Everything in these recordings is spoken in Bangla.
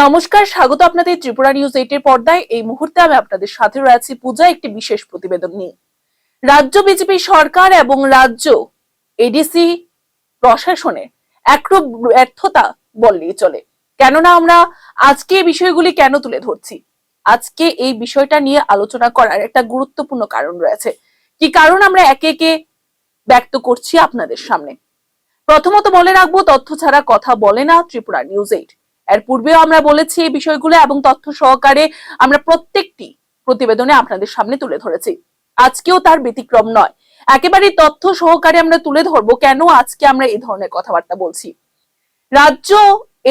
নমস্কার, স্বাগত আপনাদের ত্রিপুরা নিউজ এইটের পর্দায়। এই মুহূর্তে আমি আপনাদের সাথে রয়েছি পূজা, একটি বিশেষ প্রতিবেদন নিয়ে। রাজ্য বিজেপি সরকার এবং রাজ্য এডিসি প্রশাসনের একরূপ ব্যর্থতা বললেই চলে। কেননা আমরা আজকে এই বিষয়গুলি কেন তুলে ধরছি? আজকে এই বিষয়টা নিয়ে আলোচনা করার একটা গুরুত্বপূর্ণ কারণ রয়েছে। কি কারণ আমরা একে একে ব্যক্ত করছি আপনাদের সামনে? প্রথমত বলে রাখব, তথ্য ছাড়া কথা বলে না ত্রিপুরা নিউজ এইট। এর পূর্বেও আমরা বলেছি এই বিষয়গুলো এবং তথ্য সহকারে আমরা প্রত্যেকটি প্রতিবেদনে আপনাদের সামনে তুলে ধরেছি। আজকেও তার ব্যতিক্রম নয়। একেবারে তথ্য সহকারে আমরা তুলে ধরবো কেন আজকে আমরা এই ধরনের কথাবার্তা বলছি। রাজ্য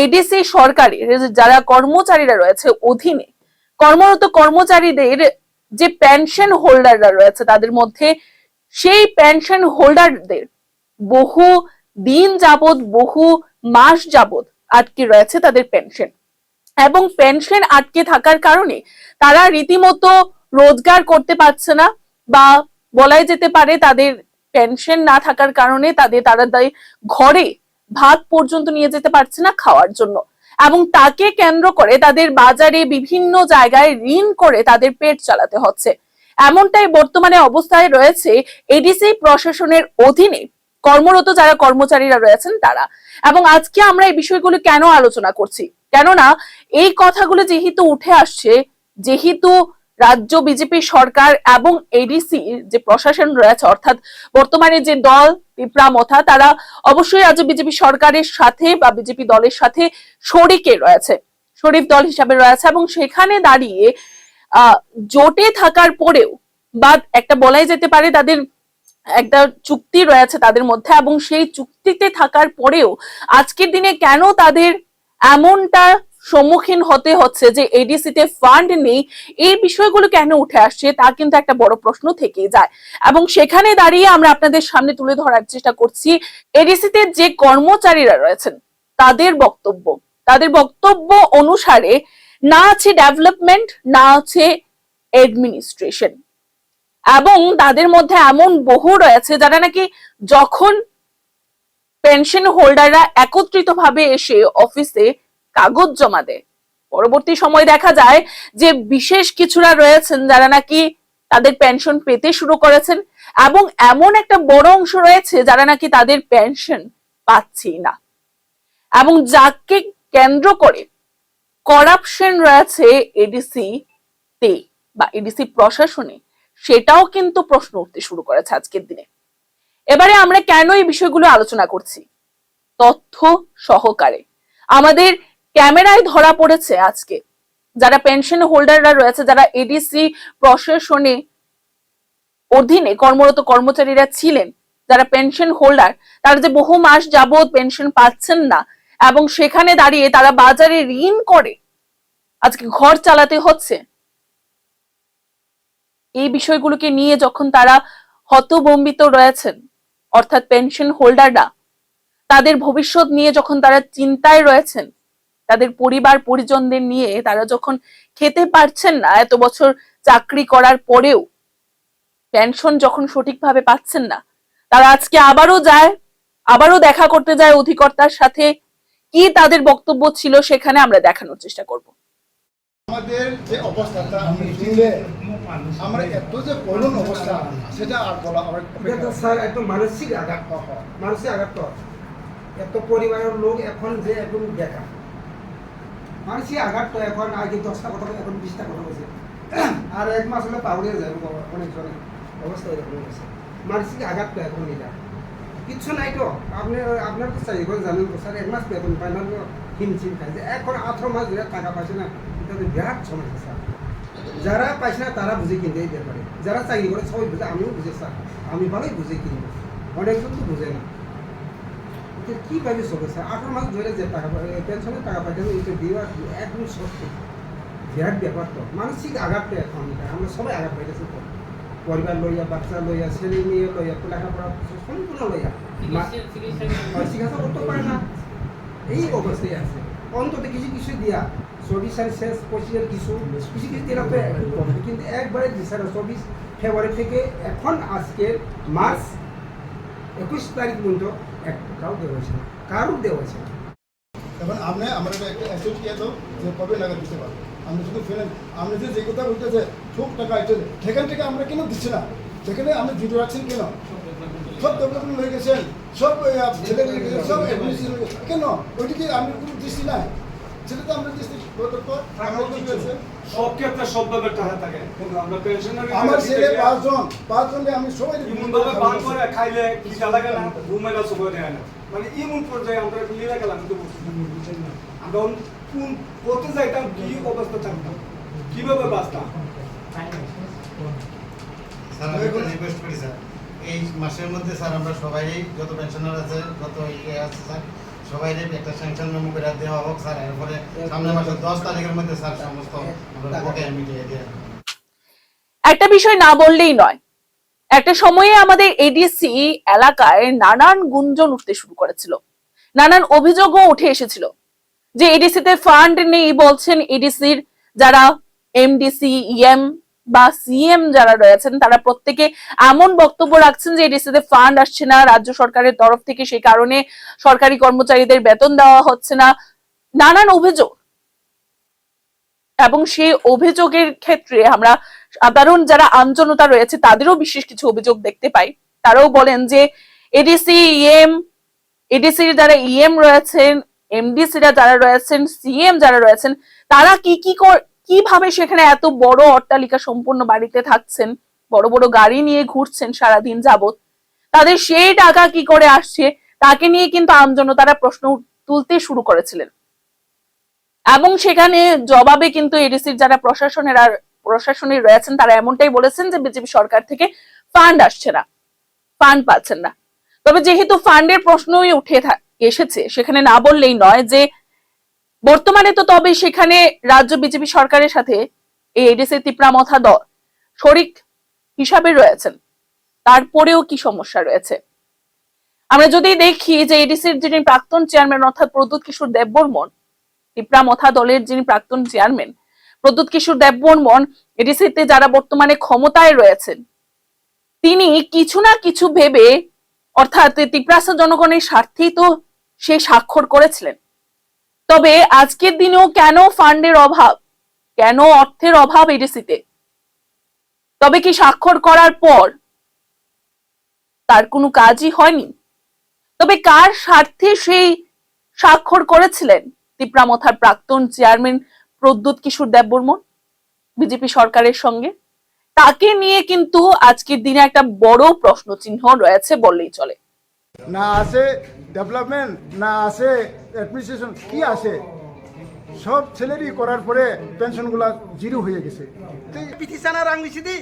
এডিসি সরকারের যারা কর্মচারীরা রয়েছে অধীনে, কর্মরত কর্মচারীদের যে পেনশন হোল্ডাররা রয়েছে তাদের মধ্যে সেই পেনশন হোল্ডারদের বহু দিন যাবত বহু মাস যাবত আটকে রয়েছে তাদের পেনশন এবং পেনশন আটকে থাকার কারণে তারা রীতিমতো রোজগার করতে পারছে না বা বলাই যেতে পারে তাদের পেনশন না থাকার কারণে তাদের তারা তাই ঘরে ভাত পর্যন্ত নিয়ে যেতে পারছে না খাওয়ার জন্য। এবং তাকে কেন্দ্র করে তাদের বাজারে বিভিন্ন জায়গায় ঋণ করে তাদের পেট চালাতে হচ্ছে। এমনটাই বর্তমানে অবস্থায় রয়েছে এডিসি প্রশাসনের অধীনে। কর্মরত যারা কর্মচারীরা রয়েছেন তারা। এবং আজকে আমরা এই বিষয়গুলো কেন আলোচনা করছি? কেননা এই কথাগুলো যেহেতু উঠে আসছে, যেহেতু রাজ্য বিজেপি সরকার এবং এডিসি যে প্রশাসন রয়েছে, অর্থাৎ বর্তমানে যে দল পিপরা মথা, তারা অবশ্যই রাজ্য বিজেপি সরকারের সাথে বা বিজেপি দলের সাথে শরিকে রয়েছে শরীফ দল হিসাবে রয়েছে এবং সেখানে দাঁড়িয়ে, আহ, জোটে থাকার পরেও বা একটা বলাই যেতে পারে তাদের একটা চুক্তি রয়েছে তাদের মধ্যে এবং সেই চুক্তিতে থাকার পরেও আজকের দিনে কেন তাদের এমনটা সম্মুখীন হতে হচ্ছে যে এডিসিতে ফান্ড নেই? এই বিষয়গুলো কেন উঠে আসছে? তা কিন্তু একটা বড় প্রশ্ন থেকেই যায়। এবং সেখানে দাঁড়িয়ে আমরা আপনাদের সামনে তুলে ধরার চেষ্টা করছি। এডিসিতে যে কর্মচারীরা রয়েছেন, তাদের বক্তব্য। তাদের বক্তব্য অনুসারে না আছে ডেভেলপমেন্ট না আছে এডমিনিস্ট্রেশন এবং তাদের মধ্যে এমন বহু রয়েছে যারা নাকি যখন পেনশন হোল্ডাররা একত্রিত ভাবে এসে অফিসে কাগজ জমা দেয়। পরবর্তী সময় দেখা যায় যে বিশেষ কিছুরা রয়েছেন যারা নাকি তাদের পেনশন পেতে শুরু করেছেন এবং এমন একটা বড় অংশ রয়েছে যারা নাকি তাদের পেনশন পাচ্ছি না। এবং যাকে কেন্দ্র করে করাপশন রয়েছে এডিসি তে বা এডিসি প্রশাসনে সেটাও কিন্তু প্রশ্ন উঠতে শুরু করেছে আজকের দিনে। এবারে আমরা কেন এই বিষয়গুলো আলোচনা করছি? তথ্য সহকারে। আমাদের ক্যামেরায় ধরা পড়েছে আজকে। যারা পেনশন হোল্ডাররা রয়েছে, যারা এডিসি প্রশাসনে অধীনে কর্মরত কর্মচারীরা ছিলেন, যারা পেনশন হোল্ডার, তারা যে বহু মাস যাবৎ পেনশন পাচ্ছেন না এবং সেখানে দাঁড়িয়ে তারা বাজারে ঋণ করে, আজকে ঘর চালাতে হচ্ছে। এই বিষয়গুলোকে নিয়ে যখন তারা হতবম্বিত রয়েছেন, অর্থাৎ পেনশন হোল্ডাররা তাদের ভবিষ্যৎ নিয়ে যখন তারা চিন্তায় রয়েছেন, তাদের পরিবার পরিজনদের নিয়ে তারা যখন খেতে পারছেন না, এত বছর চাকরি করার পরেও পেনশন যখন সঠিকভাবে পাচ্ছেন না, তারা আজকে আবারও যায়, আবারও দেখা করতে যায় অধিকর্তার সাথে, কি তাদের বক্তব্য ছিল সেখানে আমরা দেখানোর চেষ্টা করব। আমাদের যে অবস্থাটা আপনি শুনলে আমরা এত যে করুণ অবস্থা সেটা আর বলা আমার স্যার একদম মানসিক আঘাত। মানসিক আঘাত এত পরিবারের লোক এখন যে একদম বেকার। মানসিক আঘাত তো এখন আগে দশটা কথা এখন বিশটা কথা বলছে। আর এক মাস হলে পাউড়িয়ে যায় অনেক জনের অবস্থা এরকম হয়েছে মানসিক আঘাত তো এখন এটা। কিচ্ছু নাই তো। আপনি আপনার তো চাই এখন জানেন তো। স্যার এক মাস বেতন পায় না হিমচিম খাই যে এখন আঠারো মাস ধরে টাকা পাইছে না এটা তো বিরাট সমস্যা। স্যার যারা পাইছে না তারা বুঝে কিনতে ব্যাপারে যারা চাকরি করে সবাই বুঝে। আমিও বুঝে স্যার। আমি ভালোই বুঝে কিনবো। অনেকজন তো বুঝে না। এটা কীভাবে চলে স্যার? আঠারো মাস ধরে যে টাকা পেনশনের টাকা পাইতে এটা দেওয়া একদম সত্য। বিরাট ব্যাপার তো। মানসিক আঘাতটা এখন। আমরা সবাই আঘাত পাইতেছি তো। পরিবার লইয়া বাচ্চা লইয়া ছেলে মেয়ে লইয়া লেখাপড়া সম্পূর্ণ লইয়া। চিকিৎসা করতে পারে না। এই অবস্থায় আছে। অন্তত কিছু কিছু দিয়া, চব্বিশ সাল শেষ পঁচিশের কিছু কিছু কিছু দিন কিন্তু একবারে দিচ্ছে না চব্বিশ ফেব্রুয়ারি থেকে এখন আজকে মার্চ একুশ তারিখ পর্যন্ত একটাও দেওয়া হয়েছে কারোর দেওয়া হয়েছে না। এখন আপনি, আমার একটা অ্যাসেট দিয়ে দাও যে কবে নাগাদ দিতে পারব। আপনি শুধু ফেলেন আপনি যে যে কথা বলতেছে খুব টাকা এটা সেখান থেকে আমরা কেন দিচ্ছি না? সেখানে আপনি জিরো রাখছেন কেন? সব ডেভেলপমেন্ট হয়ে গেছেন সব ছেলে সব। কেন? ওইদিকে আমি কোনো দৃষ্টি নাই। সেটা তো আমরা দৃষ্টি আমার তো সব টাকা থাকে। কিন্তু আমরা পেনশনারি আমার ছেলে পাঁচজন পাঁচজনকে আমি সবাই ইমন ভাবে বান করে খাইলে খিদা লাগে না দেয় না। মানে ইমন পর্যায়ে আমরা গেলাম কিন্তু না। আমরা কোন করতে যাইতাম কি অবস্থা থাকতাম? কীভাবে বাঁচতাম? স্যার আমি একটা করি স্যার এই মাসের মধ্যে স্যার, আমরা সবাই, যত পেনশনার আছে, যত ইয়ে আছে স্যার সবাই একটা স্যাংশন মেমো করে দেওয়া হোক স্যার। এরপরে সামনে মাসের দশ তারিখের মধ্যে স্যার সমস্ত একটা বিষয় না বললেই নয়। একটা সময়ে আমাদের এডিসি এলাকায় নানান গুঞ্জন উঠতে শুরু করেছিল। নানান অভিযোগও উঠে এসেছিল যে এডিসিতে ফান্ড নেই বলছেন এডিসির যারা এমডিসি ইএম বা সিএম যারা রয়েছেন, তারা প্রত্যেকে এমন বক্তব্য রাখছেন যে এডিসিতে ফান্ড আসছে না, রাজ্য সরকারের তরফ থেকে সেই কারণে সরকারি কর্মচারীদের বেতন দেওয়া হচ্ছে না। নানান অভিযোগ। এবং সেই অভিযোগের ক্ষেত্রে আমরা সাধারণ যারা আমজনতা রয়েছে, তাদেরও বিশেষ কিছু অভিযোগ দেখতে পাই। তারাও বলেন যে এডিসি ইএম এডিসির যারা ইএম রয়েছেন এমডিসিরা যারা রয়েছেন সিএম যারা রয়েছেন, তারা কি কি কীভাবে সেখানে এত বড় অট্টালিকা সম্পূর্ণ বাড়িতে থাকছেন? বড় বড় গাড়ি নিয়ে ঘুরছেন সারাদিন যাবত তাদের সেই টাকা কি করে আসছে? তাকে নিয়ে কিন্তু আমজনতারা প্রশ্ন তুলতে শুরু করেছিলেন। এবং সেখানে জবাবে কিন্তু এডিসির যারা প্রশাসনের আর প্রশাসনে রয়েছেন, তারা এমনটাই বলেছেন যে বিজেপি সরকার থেকে ফান্ড আসছে না। ফান্ড পাচ্ছেন না। তবে যেহেতু ফান্ডের প্রশ্নই উঠে এসেছে, সেখানে না বললেই নয় যে বর্তমানে তো তবে সেখানে রাজ্য বিজেপি সরকারের সাথে এই এডিসি তিপ্রামথা দল শরিক হিসাবে রয়েছেন। তারপরেও কি সমস্যা রয়েছে? আমরা যদি দেখি যে এডিসির যিনি প্রাক্তন চেয়ারম্যান অর্থাৎ প্রদ্যুৎ কিশোর দেববর্মন তিপ্রামথা দলের যিনি প্রাক্তন চেয়ারম্যান, প্রদ্যুৎ কিশোর দেববর্মন এডিসিতে যারা বর্তমানে ক্ষমতায় রয়েছেন, তিনি কিছু না কিছু ভেবে অর্থাৎ তিপ্রাসা জনগণের স্বার্থেই তো সে স্বাক্ষর করেছিলেন। তবে আজকের দিনেও কেন ফান্ডের অভাব? কেন অর্থের অভাব এডিসিতে? তবে কি স্বাক্ষর করার পর তার কোনো কাজই হয়নি? তবে কার স্বার্থে সেই স্বাক্ষর করেছিলেন তিপ্রামথার প্রাক্তন চেয়ারম্যান প্রদ্যুৎ কিশোর দেববর্মন বিজেপি সরকারের সঙ্গে? তাকে নিয়ে কিন্তু আজকের দিনে একটা বড় প্রশ্ন চিহ্ন রয়েছে বললেই চলে। না আছে ডেভেলপমেন্ট না আছে অ্যাডমিনিস্ট্রেশন কি আছে? সব স্যালারি করার পরে পেনশনগুলো জিরো হয়ে গেছে। বিথিসানা রাং নিছিদি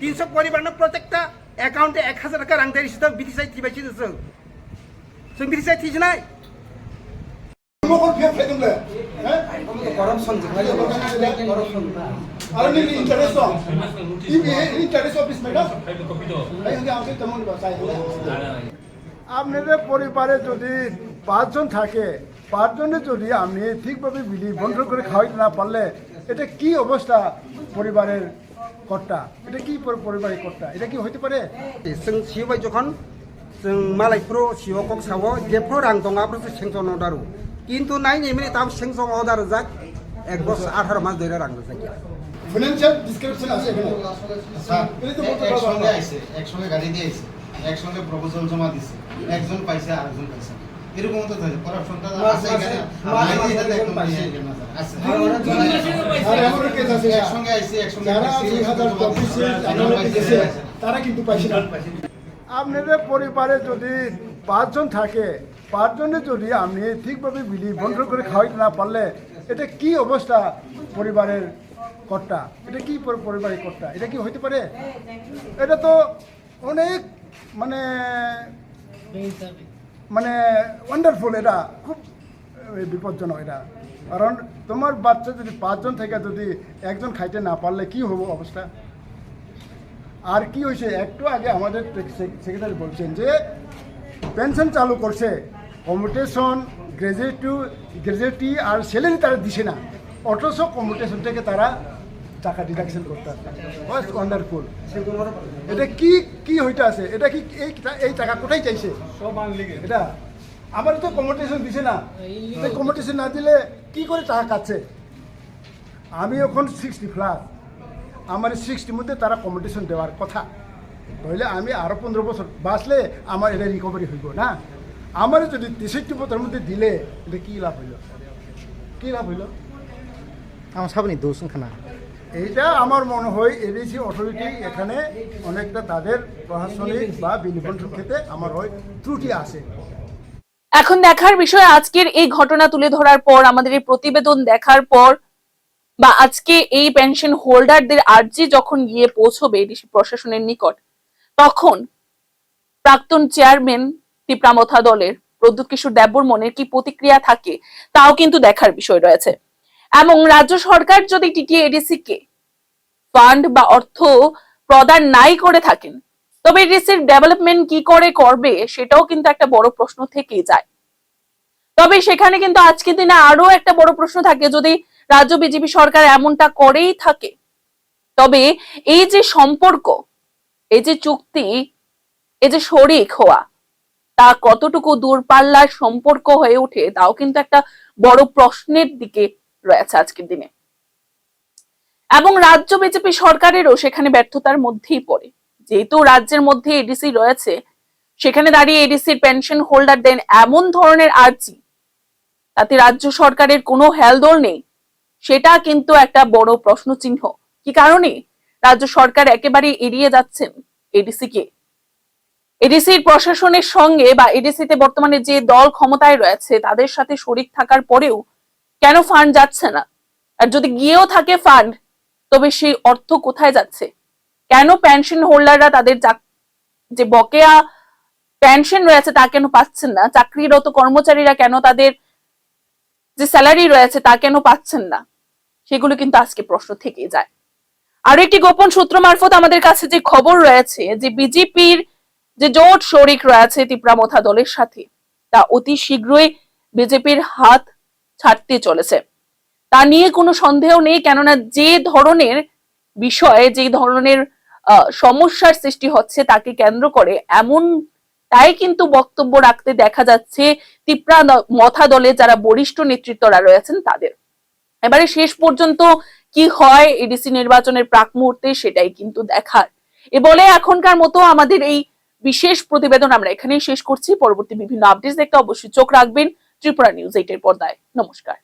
তিনশো পরিবার প্রত্যেকটা অ্যাকাউন্টে এক হাজার টাকা রাং দাঁড়িয়েছি হ্যাঁ? তো। বিথিসাই থিবাইছি তো। সব বিথিসাই থিস নাই এই যে আমাকে তেমন বাসায় আপনাদের পরিবারে যদি পাঁচজন থাকে পাঁচজনে যদি আপনি ঠিকভাবে বিলি বন্ধ করে খাওয়াইতে না পারলে এটা কি অবস্থা পরিবারের কর্তা এটা কি পরি- পরিবারের কর্তা এটা কি হইতে পারে जों सिबाय जखन जों मालायफ्रो सिवा कक सावो जेफ्रो रां दङाब्रो सेंसन अदारु কিন্তু নাই নেমে তাও সেংসং অর্ডার যাক এক বছর আঠারো মাস ধরে রাখবে যাক ফিনান্সিয়াল ডিসক্রিপশন আছে এখানে স্যার এই তো বলতে একসঙ্গে পারবো। আইছে একসঙ্গে গাড়ি দিয়ে আইছে একসঙ্গে প্রপোজাল জমা দিছে একজন পাইছে আরেকজন পাইছে। এরকম তো থাকে করাপশনটা আছে এখানে। নাই এটাতে একদম পাইছে। না, স্যার। আছে। একসঙ্গে আইছে একসঙ্গে যারা আদালতে গেছে তারা কিন্তু পাইছে না। আপনাদের পরিবারে যদি পাঁচজন থাকে পাঁচজনে যদি আপনি ঠিকভাবে বিলি বন্ধ করে খাওয়াইতে না পারলে এটা কি অবস্থা পরিবারের কর্তা? এটা কি পরিবারের কর্তা? এটা কি হইতে পারে? এটা তো অনেক মানে মানে ওয়ান্ডারফুল এটা খুব বিপজ্জনক এটা। কারণ তোমার বাচ্চা যদি পাঁচজন থেকে যদি একজন খাইতে না পারলে কি হব অবস্থা? আর কি হয়েছে? একটু আগে আমাদের সেক্রেটারি বলছেন যে পেনশন চালু করছে। কমিউটেশন গ্র্যাজুয়েটু গ্র্যাজুয়েটি আর স্যালারি তারা দিছে না। অথচ কমিউটেশন থেকে তারা টাকা ডিডাকশন করতে ওয়ান্ডারফুল এটা কি কি হইতে আছে? এটা কি এই এই টাকা কোথায় চাইছে? এটা আমার তো কম্পিটিশন দিছে না। কম্পিটিশন না দিলে কি করে টাকা কাটছে? আমি এখন সিক্সটি প্লাস আমার সিক্সটির মধ্যে তারা কম্পিটিশন দেওয়ার কথা। তাহলে আমি আরও পনেরো বছর বাঁচলে আমার এটা রিকভারি হইব না। আমার যদি তেষট্টি বছরের মধ্যে দিলে এটা কী লাভ হইল? কী লাভ হইল? আমার সাবনি দোষ খানা এইটা আমার মনে হয় এডিসি অথরিটি এখানে অনেকটা তাদের প্রশাসনিক বা বিনিবন্ধন ক্ষেত্রে আমার হয় ত্রুটি আছে। এখন দেখার বিষয়, আজকের এই ঘটনা তুলে ধরার পর, আমাদের এই প্রতিবেদন দেখার পর, বা আজকে এই পেনশন হোল্ডারদের আর্জি যখন গিয়ে পৌঁছবে ডিসি প্রশাসনের নিকট, তখন প্রাক্তন চেয়ারম্যান তীব্রামথা দলের প্রদ্যুৎ কিশোর দেববর্মনের কি প্রতিক্রিয়া থাকে, তাও কিন্তু দেখার বিষয় রয়েছে। এবং রাজ্য সরকার যদি টিটিএডিসি কে ফান্ড বা অর্থ প্রদান নাই করে থাকেন, তবে এডিসির ডেভেলপমেন্ট কি করে করবে সেটাও কিন্তু একটা বড় প্রশ্ন থেকেই যায়। তবে সেখানে কিন্তু আজকের দিনে আরও একটা বড় প্রশ্ন থাকে, যদি রাজ্য বিজেপি সরকার এমনটা করেই থাকে, তবে এই যে সম্পর্ক, এই যে চুক্তি, এই যে শরিক হওয়া, তা কতটুকু দূরপাল্লার সম্পর্ক হয়ে ওঠে, তাও কিন্তু একটা বড় প্রশ্নের দিকে রয়েছে আজকের দিনে। এবং রাজ্য বিজেপি সরকারেরও সেখানে ব্যর্থতার মধ্যেই পড়ে। যেহেতু রাজ্যের মধ্যে এডিসি রয়েছে, সেখানে দাঁড়িয়ে এডিসির পেনশন হোল্ডার দেন এমন ধরনের আর্জি, তাতে রাজ্য সরকারের কোনো হেলদোল নেই, সেটা কিন্তু একটা বড় প্রশ্ন চিহ্ন কি কারণে? রাজ্য সরকার একেবারে এড়িয়ে যাচ্ছেন এডিসি কে। এডিসির প্রশাসনের সঙ্গে বা এডিসিতে বর্তমানে যে দল ক্ষমতায় রয়েছে, তাদের সাথে শরিক থাকার পরেও কেন ফান্ড যাচ্ছে না? আর যদি গিয়েও থাকে ফান্ড, তবে সেই অর্থ কোথায় যাচ্ছে? কেন পেনশন হোল্ডাররা তাদের যে বকেয়া পেনশন রয়েছে তা কেন পাচ্ছেন না? চাকরিরত কর্মচারীরা কেন তাদের যে স্যালারি রয়েছে তা কেন পাচ্ছেন না? সেগুলো কিন্তু আজকে প্রশ্ন থেকে যায়। আর একটি গোপন সূত্র মারফত আমাদের কাছে যে খবর রয়েছে, যে বিজেপির যে জোট শরিক রয়েছে তীব্রামথা দলের সাথে, তা অতি শীঘ্রই বিজেপির হাত ছাড়তে চলেছে। তা নিয়ে কোনো সন্দেহ নেই, কেননা যে ধরনের বিষয়ে, যে ধরনের সমস্যার সৃষ্টি হচ্ছে তাকে কেন্দ্র করে এমন তাই কিন্তু বক্তব্য রাখতে দেখা যাচ্ছে তিপ্রা মথা দলে যারা বরিষ্ঠ নেতৃত্বরা রয়েছেন তাদের। এবারে শেষ পর্যন্ত কি হয় এডিসি নির্বাচনের প্রাক মুহূর্তে সেটাই কিন্তু দেখার। এ বলে এখনকার মতো আমাদের এই বিশেষ প্রতিবেদন আমরা এখানেই শেষ করছি। পরবর্তী বিভিন্ন আপডেট দেখতে অবশ্যই চোখ রাখবেন। ত্রিপুরা নিউজ এইটের পর্দায়। নমস্কার।